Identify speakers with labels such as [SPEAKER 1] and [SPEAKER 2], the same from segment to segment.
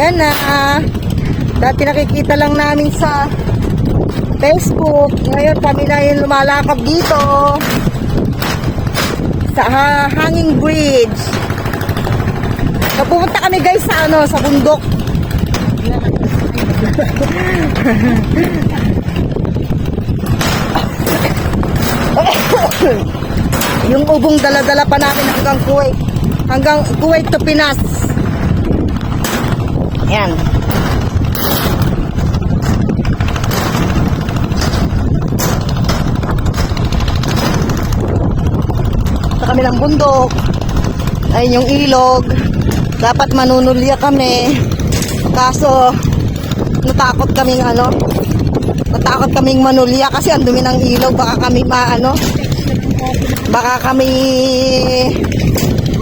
[SPEAKER 1] Ayan na. Dati nakikita lang namin sa Facebook. Ngayon kami na yung lumalakad dito. Sa ha- Hanging Bridge. So, pumunta kami guys sa ano, sa bundok. yung ubong dala-dala pa namin hanggang Kuwait. Hanggang Kuwait to Pinas. Yan. Sa kabilang bundok. Ayun yung ilog. Dapat manunulya kami. Kaso, natakot kaming ano, natakot kaming manulya kasi ang dumi ng ilog. Baka kami maano, baka kami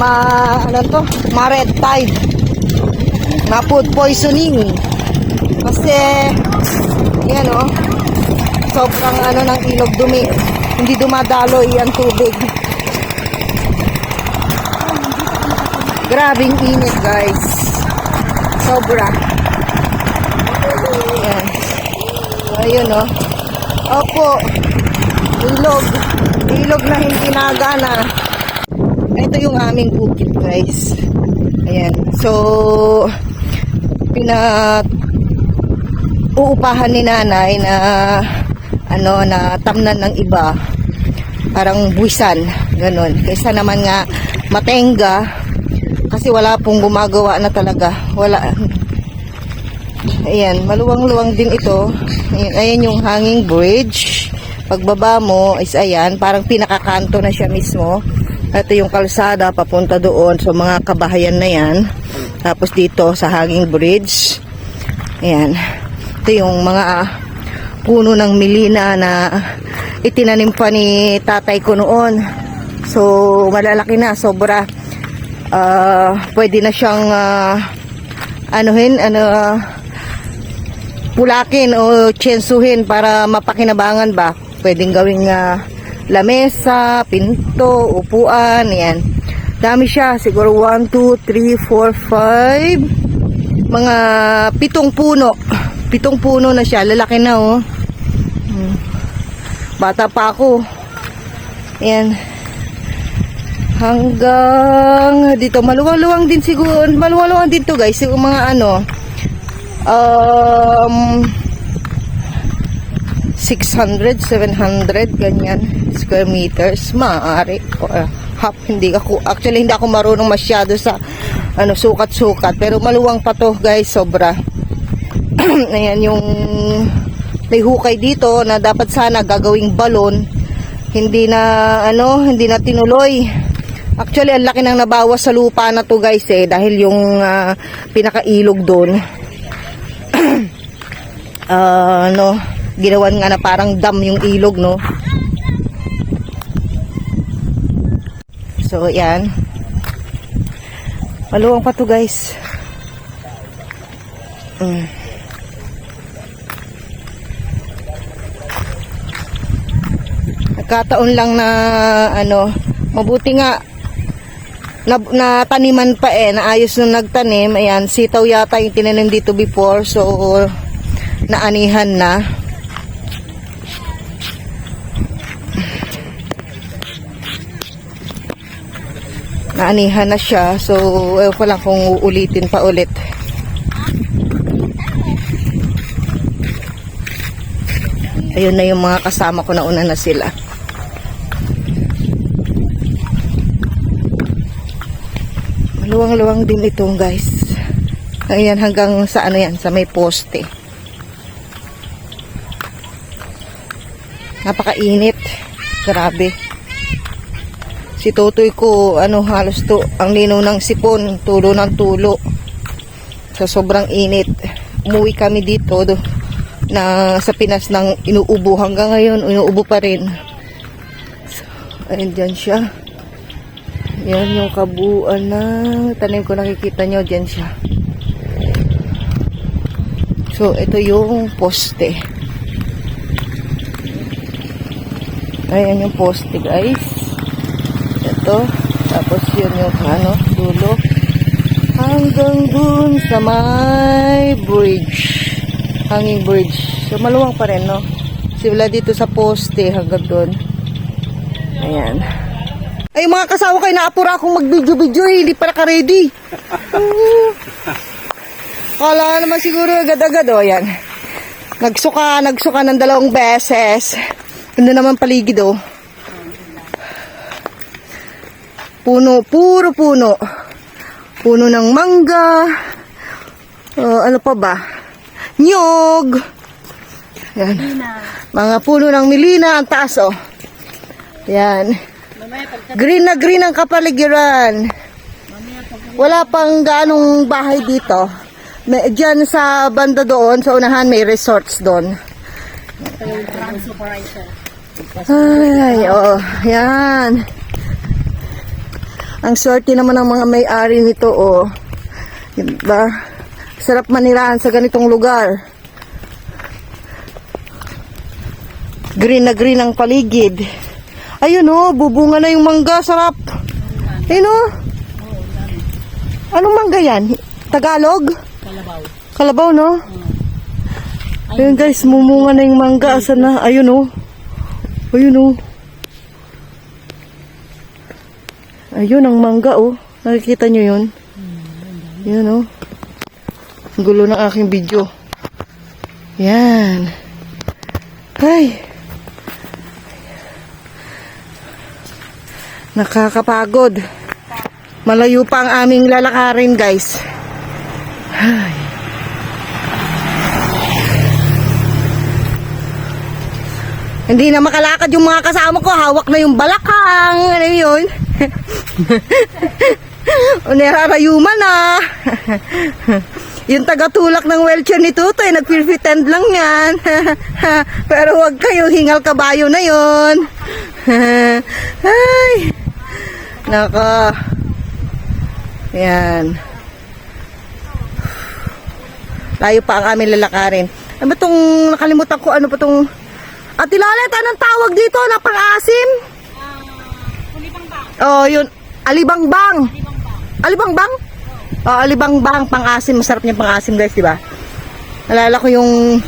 [SPEAKER 1] ma, ano to, ma red tide. Ma food poisoning. Kasi, yan o, sobrang ano ng ilog dumi. Hindi dumadaloy ang tubig. Grabing init guys. Sobra. Ayan. Ayun o. Opo. Ilog. Ilog na hindi nagana. Ito yung aming bukid guys. Ayan. So, pina uupahan ni nanay na ano na tamnan ng iba. Parang buwisan ganun. Kaysa naman nga matenga kasi wala pong gumagawa na talaga. Wala. Ayan maluwang-luwang din ito. Ayan, ayan yung hanging bridge. Pagbaba mo is ayan parang pinakakanto na siya mismo. Ito yung kalsada papunta doon so mga kabahayan na yan tapos dito sa hanging bridge ayan ito yung mga puno ng milina na itinanim pa ni tatay ko noon. So, malalaki na, sobra. Ah, pwede na siyang ah, anuhin, ano, ah, pulakin o tsensuhin para mapakinabangan ba. Pwedeng gawing ah, lamesa, pinto, upuan, yan. Dami siya, siguro 1, 2, 3, 4, 5, mga pitong puno. Pitong puno na siya, lalaki na oh. Hmm. Bata pa ako. Yan. Hanggang dito, maluwang-luwang din siguro. Maluwang-luwang din to guys. Yung mga ano, um, 600, 700, ganyan, square meters, maaari. Or half, hindi ako, actually hindi ako marunong masyado sa, ano, sukat-sukat. Pero maluwang pa to guys, sobra. Ayan yung may hukay dito na dapat sana gagawing balon. Hindi na, ano, hindi na tinuloy. Actually, ang laki nang nabawas sa lupa na to guys eh, dahil yung ah, pinakailog doon. Ah, ano, ginawan nga na parang dam yung ilog, no? So, yan. Maluwang pa to guys. Mm. Nagkataon lang na ano, mabuti nga na, na taniman pa eh, naayos nung nagtanim. Ayan, sitaw yata yung tinanim dito before. So, naanihan na. Naanihan na siya. So, ewan ko lang kung uulitin pa ulit. Ayun na yung mga kasama ko na una na sila. Maluwang-luwang din itong guys. Ayan hanggang sa ano yan, sa may poste. Napakainit. Grabe. Si Totoy ko, ano halos to, ang lino ng sipon, tulo ng tulo. Sa sobrang init. Umuwi kami dito do, na sa Pinas ng inuubo hanggang ngayon, inuubo pa rin. So, ayun dyan siya. Yan yung kabuuan na tanim ko nakikita nyo, dyan siya. So, ito yung poste. Ayan yung poste, guys. Ito. Tapos yun yung ano, dulo. Hanggang dun sa may bridge. Hanging bridge. So, maluwang pa rin, no? Simula dito sa poste hanggang dun. Ayan. Ay, mga kasawa kayo, naapura akong mag-video-video eh. Hindi pa naka-ready. Oo. Kala naman siguro agad-agad, oh, yan. Nagsuka, nagsuka ng dalawang beses. Ganda naman paligid, oh. Puno, puro puno. Puno ng mangga. Oh, ano pa ba? Nyog. Yan. Mga puno ng milina, ang taas, oh. Yan. Green na green ang kapaligiran. Wala pang ganong bahay dito. May, diyan sa banda doon, sa unahan, may resorts doon. Ay, oo. Yan. Ang swerte naman ng mga may-ari nito, oh. Diba? Sarap manirahan sa ganitong lugar. Green na green ang paligid. Ayun, oh. Bubunga na yung mangga. Sarap. Ayun, oh. Anong mangga yan? Tagalog?
[SPEAKER 2] Kalabaw.
[SPEAKER 1] Kalabaw, no? Ayun guys, mumunga na yung mangga. Asan na? Ayun, oh. Ayun, oh. Ayun, ang mangga, oh. Nakikita nyo yun? Yun, oh. Ang gulo ng aking video. Yan. Ay. Nakakapagod. Malayo pa ang aming lalakarin, guys. Ay. Hindi na makalakad yung mga kasama ko. Hawak na yung balakang. Ano yun? O nirarayuman na. yung tagatulak ng wheelchair ni Tutoy, nag-pretend lang yan. Pero wag kayo, hingal kabayo na yon. Ay. Naka. Yan. Layo pa ang aming lalakarin. Ano ba itong nakalimutan ko? Ano pa itong... Ate Lalet, anong tawag dito na pang-asim? Oh, yun. Alibangbang. Alibangbang? Oh, alibangbang pang-asim. Masarap niya pang-asim, guys, di ba? Nalala ko yung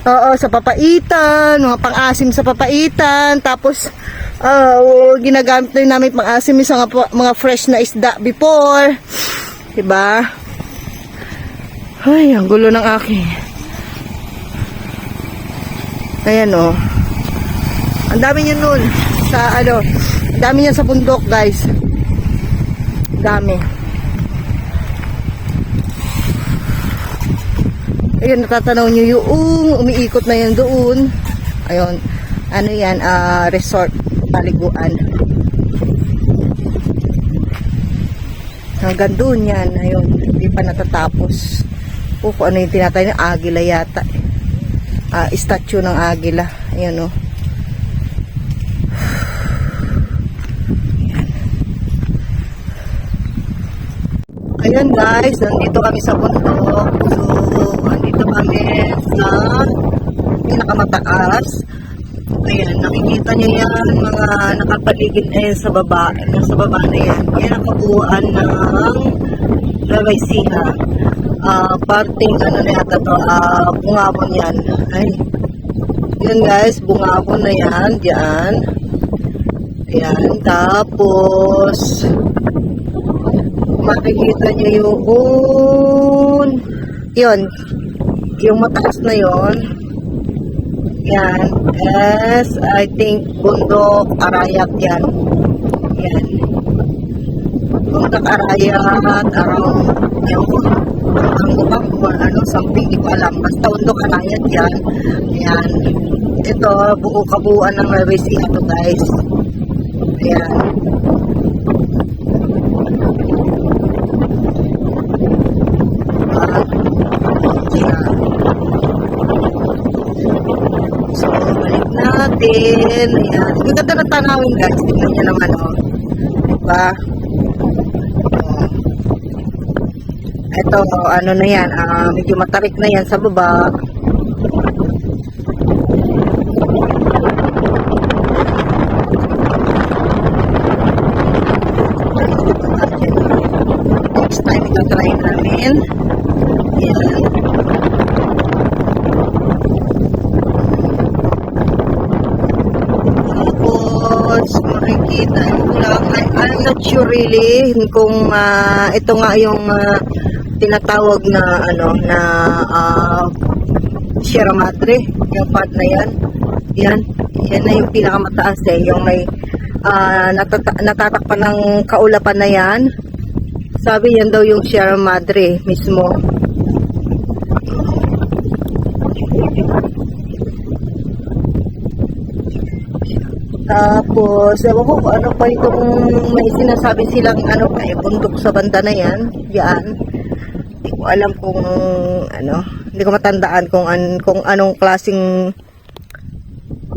[SPEAKER 1] Oo, sa papaitan, mga pang-asim sa papaitan, tapos uh, ginagamit na namin pang-asim sa mga, mga fresh na isda before. Diba? Ay, ang gulo ng aking. Ayan oh. Ang dami niyan nun sa ano, dami niyan sa bundok, guys. Dami. Ayun, natatanaw nyo yung umiikot na yan doon. Ayun, ano yan, ah, resort, paliguan. Hanggang doon yan, ayun, hindi pa natatapos. O, kung ano yung tinatay ng agila yata. Ah, statue ng agila. Ayan o. Ayan guys, nandito kami sa bundok. So, nandito kami sa pinakamataas. Ayan, nakikita niyo yan, mga nakapaligid na yan sa baba. Nasa baba na yan. Yan ang kabuuan ng Ravaysiha. Ah, parting ano na yata to, ah, bungabon yan. Ay, yun guys, bungabon na yan, diyan. Ayan, tapos, makikita niyo yung yun. Yung mataas na yun. Yan. Yes I think bundok arayat yan. Yan. Bundok arayat around yung ang ubang kung ano something di ko alam. Basta bundok arayat yan. Yan. Ito buo kabuuan ng Sea to guys. Ayan So, balik natin. Ayan. Ang ganda ng tanawin guys. Tingnan nyo naman, oh. Diba? Ito, oh, ano na yan. ah, medyo matarik na yan sa baba. Next time, namin. Ayan. Tapos, makikita ko lang, I, I'm not sure really kung ah, ito nga yung ah, tinatawag na ano na uh, Sierra Madre, yung part na yan. Yan, yan na yung pinakamataas eh, yung may ah, natata- natatakpan ng kaulapan na yan. Sabi yan daw yung Sierra Madre mismo. Tapos, ewan ko kung ano pa itong may sinasabi silang ano pa eh, bundok sa banda na yan. Yan. Hindi ko alam kung ano, hindi ko matandaan kung, an, kung anong klasing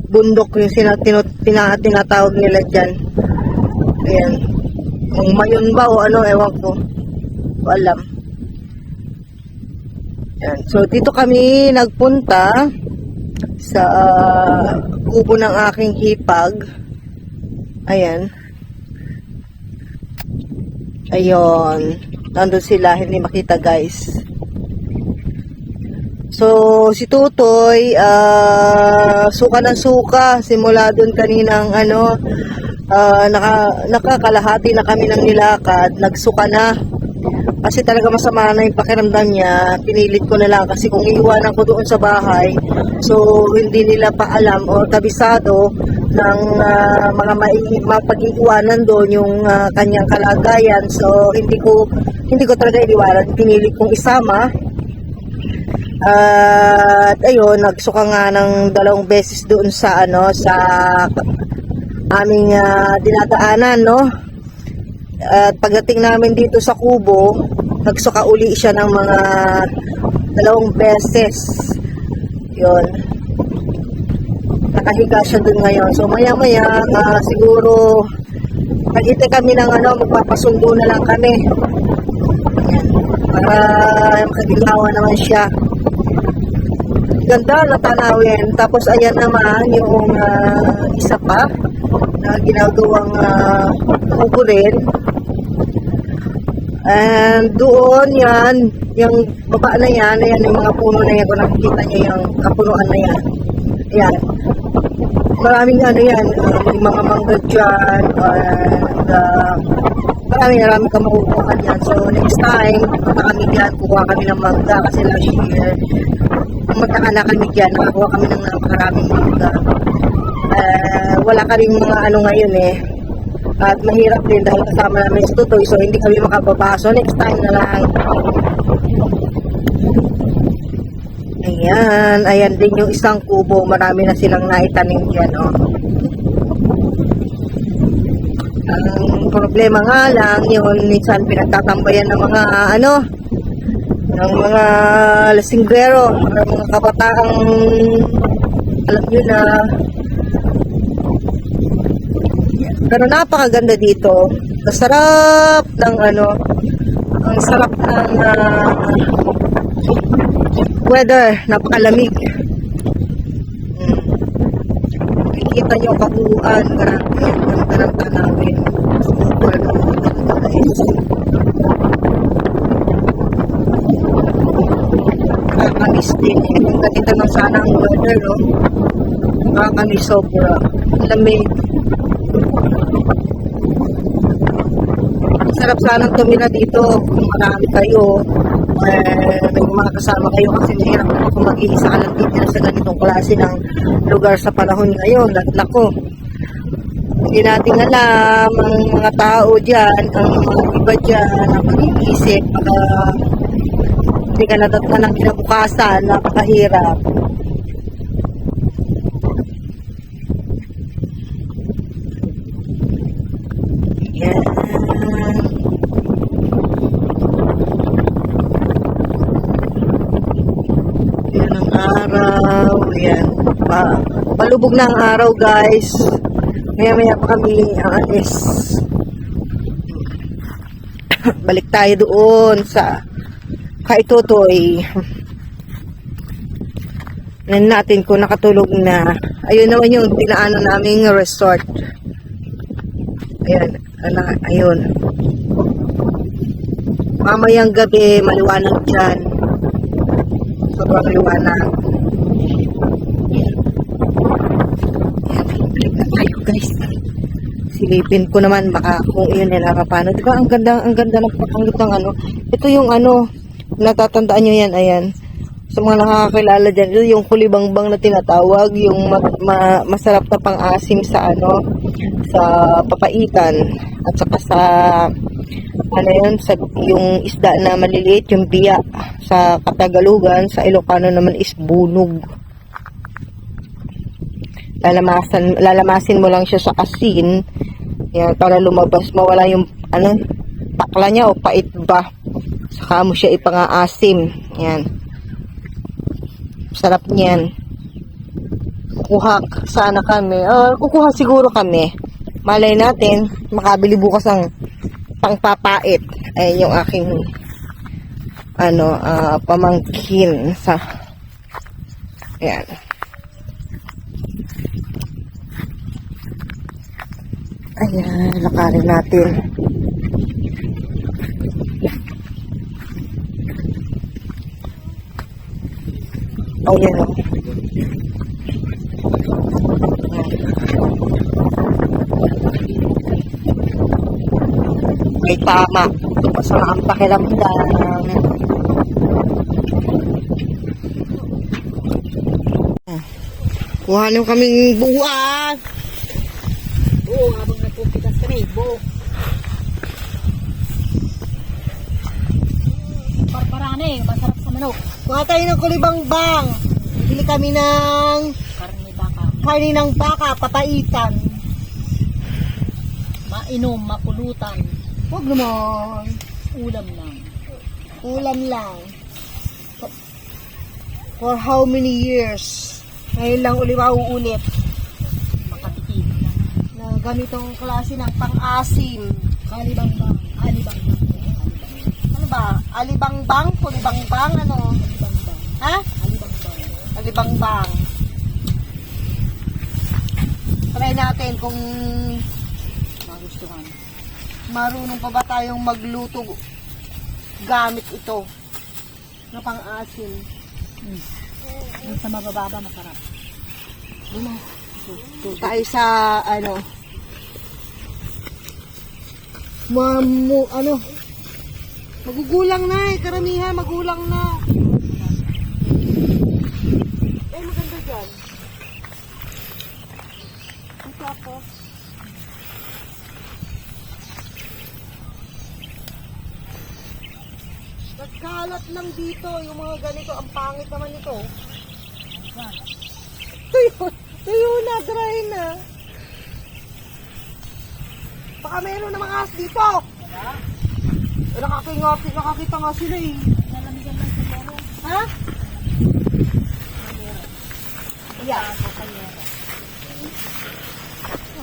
[SPEAKER 1] bundok yung sina, tinu, tina, tinatawag nila dyan. Ayan. Kung mayon ba o ano, ewan ko. Ko alam. Yan. So, dito kami nagpunta sa kubo ng aking hipag. Ayan. Ayun. Nandun sila, hindi makita guys. So, si Tutoy, ah, suka ng suka. Simula dun kaninang ano, ah, naka, nakakalahati na kami ng nilakad. Nagsuka na. Kasi talaga masama na yung pakiramdam niya. Pinilit ko na lang kasi kung iiwanan ko doon sa bahay, so hindi nila pa alam o kabisado ng ah, mga mapag-iwanan doon yung ah, kanyang kalagayan. So hindi ko hindi ko talaga iniwanan. Pinilit kong isama. At ayun, nagsuka nga ng dalawang beses doon sa ano sa aming ah, dinadaanan, no? At pagdating namin dito sa kubo, nagsuka uli siya ng mga dalawang beses. Yun. Nakahiga siya dun ngayon. So maya maya, ah, siguro, naghintay kami ng ano, magpapasundo na lang kami. Ayan. Para makaginawa naman siya. Ganda na tanawin. Tapos ayan naman yung ah, isa pa na ginagawang uh, kubo rin. And doon yan, yung baba na yan, ayan yung mga puno na yan, kung nakikita niyo yung kapunuan na yan. Ayan. Maraming ano yan, uh, may mga mangga dyan, and uh, marami marami ka makukuha dyan. So next time, punta kami dyan, kukuha kami ng mangga kasi last year, magkakala kami dyan, nakakuha kami ng napakaraming mangga. Uh, wala ka rin mga ano ngayon eh, at mahirap din dahil kasama namin si Tutoy so hindi kami makababa. Next time na lang. Ayan, ayan din yung isang kubo. Marami na silang naitanim dyan, oh. Ang problema nga lang, yun, minsan pinagtatambayan ng mga, ano, ng mga lasinggero, ng mga kabataang, alam nyo na, pero napakaganda dito. Masarap ng ano, ang sarap ng ah, weather, napakalamig. Hmm. Nakikita niyo kabuuan, grabe, ang ganda ng tanawin. Super ganda din. Ang ganito ng sana ang weather, no? Nakakamiss sobra. Lamig. sarap sanang tumira dito. Kung marami kayo eh, may mga kasama kayo kasi mahirap naman kung mag-iisa ka lang dito sa ganitong klase ng lugar sa panahon ngayon. Lahat ko hindi natin alam ang mga tao dyan ang mga iba dyan ang mag-iisip baka hindi ka natatna ng kinabukasan. Napakahirap yan Yan ang araw. Ayan. Pa, palubog na ang araw, guys. Maya-maya pa kami aalis. Balik tayo doon sa kay Totoy. Nan natin kung nakatulog na. Ayun naman yung pinaano naming resort. Ayan. Ano, ayun. Mamayang gabi, maliwanag dyan. Sobrang liwanag. Yan, balik na tayo guys. Silipin ko naman baka kung iyon nila paano. Di ba ang ganda, ang ganda ng pakanggit ng ano. Ito yung ano, natatandaan nyo yan, ayan. Sa mga nakakakilala dyan, ito yung kulibangbang na tinatawag, yung ma- ma- masarap na pang-asim sa ano, sa papaitan, at saka sa ano yun, sa, yung isda na maliliit, yung biya. Sa Katagalugan, sa Ilocano naman is bunog. Lalamasan, lalamasin mo lang siya sa asin, yan, para lumabas, mawala yung, ano, takla niya o pait ba. Saka mo siya ipangaasim. Yan. Sarap niyan. Kukuha sana kami. Uh, kukuha siguro kami. Malay natin, makabili bukas ang pangpapait. Ayan yung aking ano, ah, pamangkin sa ayan. Ayan, lakarin natin. Oh, yan o. May tama. Masama ang pakiramdam. Kuha nyo kaming buwan.
[SPEAKER 2] Buo. Parparane, masarap sa manok.
[SPEAKER 1] Kuha tayo ng kulibangbang. Bili kami ng
[SPEAKER 2] Karne baka.
[SPEAKER 1] karni ng baka, papaitan.
[SPEAKER 2] Mainom, mapulutan.
[SPEAKER 1] Huwag naman.
[SPEAKER 2] Ulam lang.
[SPEAKER 1] Ulam lang. For how many years? Ngayon lang uli mauulit ganitong klase ng pang-asim.
[SPEAKER 2] Kalibang bang. Alibang bang.
[SPEAKER 1] Ano ba? Alibangbang? Kulibangbang? Ano?
[SPEAKER 2] Alibang bang.
[SPEAKER 1] Ha?
[SPEAKER 2] Alibang bang.
[SPEAKER 1] Alibangbang. Try natin kung
[SPEAKER 2] Magustuhan.
[SPEAKER 1] marunong pa ba tayong magluto gamit ito na pang-asim.
[SPEAKER 2] Yung sa mabababa, masarap.
[SPEAKER 1] tayo sa ano mamu ano? Magugulang na eh karamihan magulang na. Eh maganda dyan. Ito ako. Nagkalat lang dito yung mga ganito ang pangit naman ito. Tuyo, tuyo na, dry na. Baka meron na mga as dito. Eh, nakakingapit, nakakita nga sila eh.
[SPEAKER 2] Nalamigan lang siguro.
[SPEAKER 1] Ha? Yeah.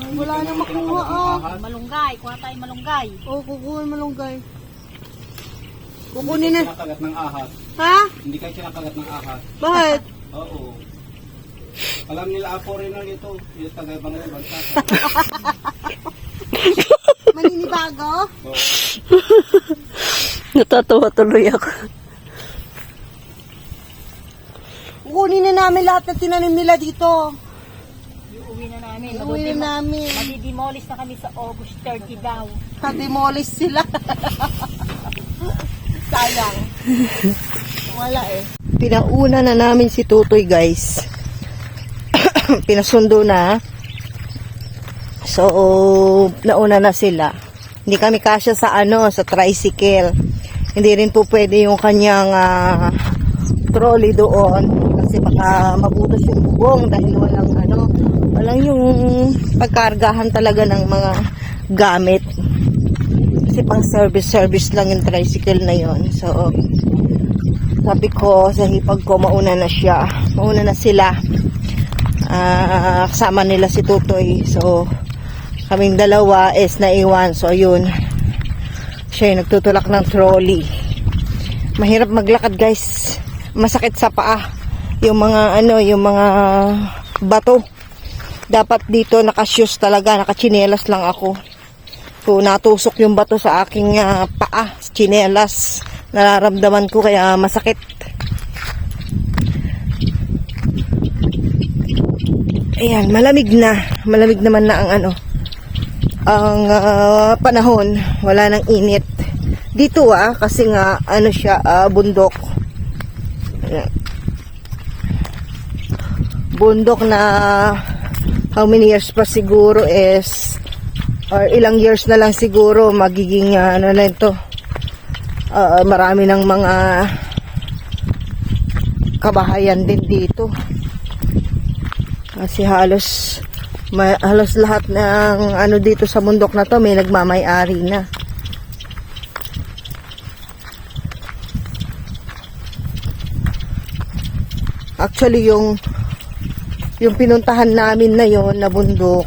[SPEAKER 1] Ay, wala na makuha ah.
[SPEAKER 2] Malunggay. Kuha tayo malunggay.
[SPEAKER 1] Oh, kukuha malunggay. Kukunin na.
[SPEAKER 3] Kinakagat ng ahas.
[SPEAKER 1] Ha?
[SPEAKER 3] Hindi kayo kinakagat ng ahas.
[SPEAKER 1] Bakit?
[SPEAKER 3] Oo. Alam nila ako rin na ito. Yung taga ibang bansa. Oo.
[SPEAKER 4] Natatawa tuloy ako.
[SPEAKER 1] Kukunin na namin lahat ng tinanim nila dito.
[SPEAKER 2] Uwi na namin.
[SPEAKER 1] Uwi na namin.
[SPEAKER 2] Magdidemolish na kami sa August 30 daw.
[SPEAKER 1] Na-demolish sila. Sayang. Wala eh. Pinauna na namin si Tutoy guys. Pinasundo na. So, nauna na sila. Hindi kami kasya sa ano, sa tricycle. Hindi rin po pwede yung kanyang ah, trolley doon kasi baka mabutas yung bubong dahil walang ano, walang yung pagkargahan talaga ng mga gamit. Kasi pang service-service lang yung tricycle na yon. So, sabi ko sa hipag ko, mauna na siya. Mauna na sila. Ah, kasama nila si Tutoy. So, kaming dalawa is naiwan. So, yun. Siya yung nagtutulak ng trolley. Mahirap maglakad, guys. Masakit sa paa. Yung mga, ano, yung mga bato. Dapat dito nakashoes talaga. Nakachinelas lang ako. So, natusok yung bato sa aking ah, paa, chinelas. Nararamdaman ko kaya masakit. Ayan, malamig na. Malamig naman na ang ano, ang ah, panahon. Wala nang init. Dito ah, kasi nga, ano siya, ah, bundok. Bundok na how many years pa siguro is or ilang years na lang siguro magiging ah, ano na ito ah, marami ng mga kabahayan din dito kasi halos ma- halos lahat ng ano dito sa bundok na to may nagmamay-ari na. Actually yung yung pinuntahan namin na yon na bundok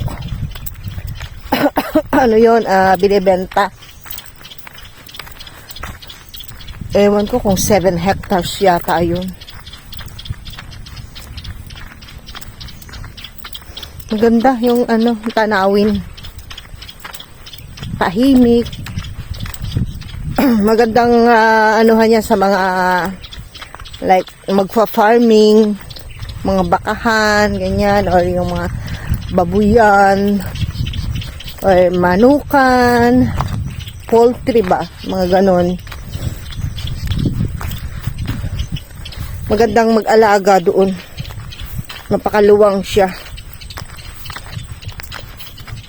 [SPEAKER 1] ano yon ah binibenta. Ewan ko kung 7 hectares yata yun maganda yung ano tanawin tahimik magandang ah, anuhan niya sa mga like magfa-farming mga bakahan, ganyan, or yung mga babuyan, or manukan, poultry ba, mga ganon. Magandang mag-alaga doon. Napakaluwang siya.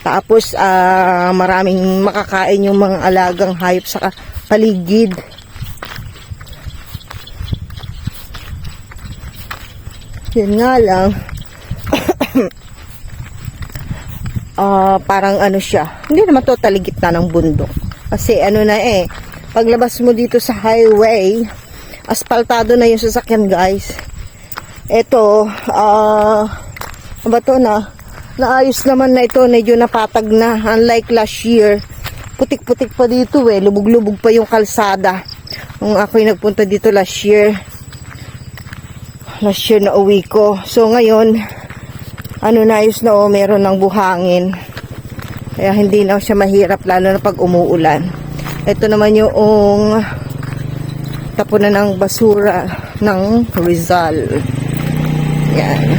[SPEAKER 1] Tapos, ah, maraming makakain yung mga alagang hayop sa paligid. Yun nga lang, ah parang ano siya, hindi naman totally gitna ng bundok. Kasi ano na eh, paglabas mo dito sa highway, asfaltado na yung sasakyan guys. Ito, ah, ano ba to na? Naayos naman na ito, medyo napatag na. Unlike last year, putik-putik pa dito eh, lubog-lubog pa yung kalsada. Nung ako'y nagpunta dito last year, last year na uwi ko. So ngayon, ano na ayos na oh, meron ng buhangin. Kaya hindi na siya mahirap lalo na pag umuulan. Ito naman yung tapunan ng basura ng Rizal. Yan.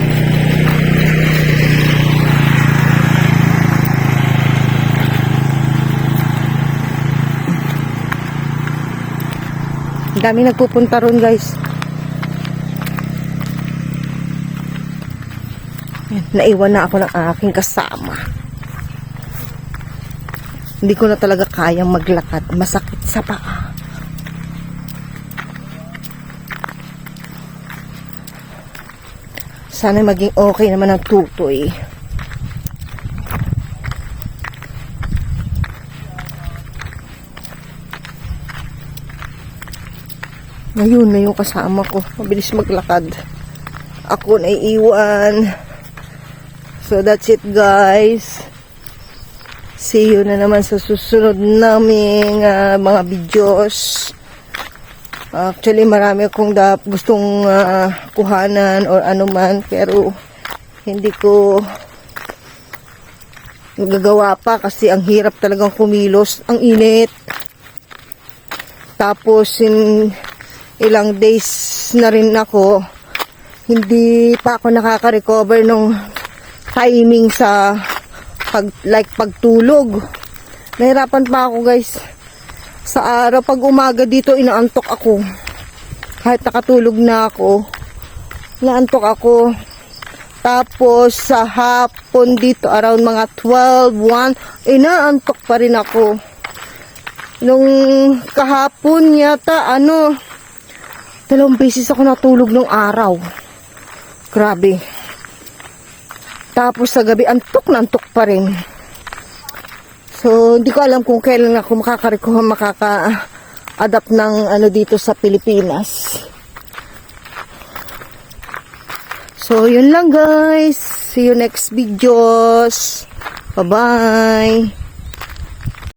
[SPEAKER 1] Dami nagpupunta ron guys. Naiwan na ako ng aking kasama. Hindi ko na talaga kayang maglakad. Masakit sa paa. Sana maging okay naman ang tutoy. Ngayon na yung kasama ko. Mabilis maglakad. Ako na iiwan. So that's it guys. See you na naman sa susunod naming ah, mga videos. Actually marami akong gustong ah, kuhanan or anuman pero hindi ko nagagawa pa kasi ang hirap talagang kumilos. Ang init. Tapos in ilang days na rin ako hindi pa ako nakaka-recover nung timing sa pag like pagtulog. Nahirapan pa ako guys. Sa araw pag umaga dito inaantok ako. Kahit nakatulog na ako, inaantok ako. Tapos sa hapon dito around mga 12, 1, inaantok pa rin ako. Nung kahapon yata ano, dalawang beses ako natulog nung araw. Grabe. Tapos sa gabi, antok na antok pa rin. So, hindi ko alam kung kailan ako makaka-recover, makaka-adapt ng ano dito sa Pilipinas. So, yun lang guys. See you next videos. Bye-bye.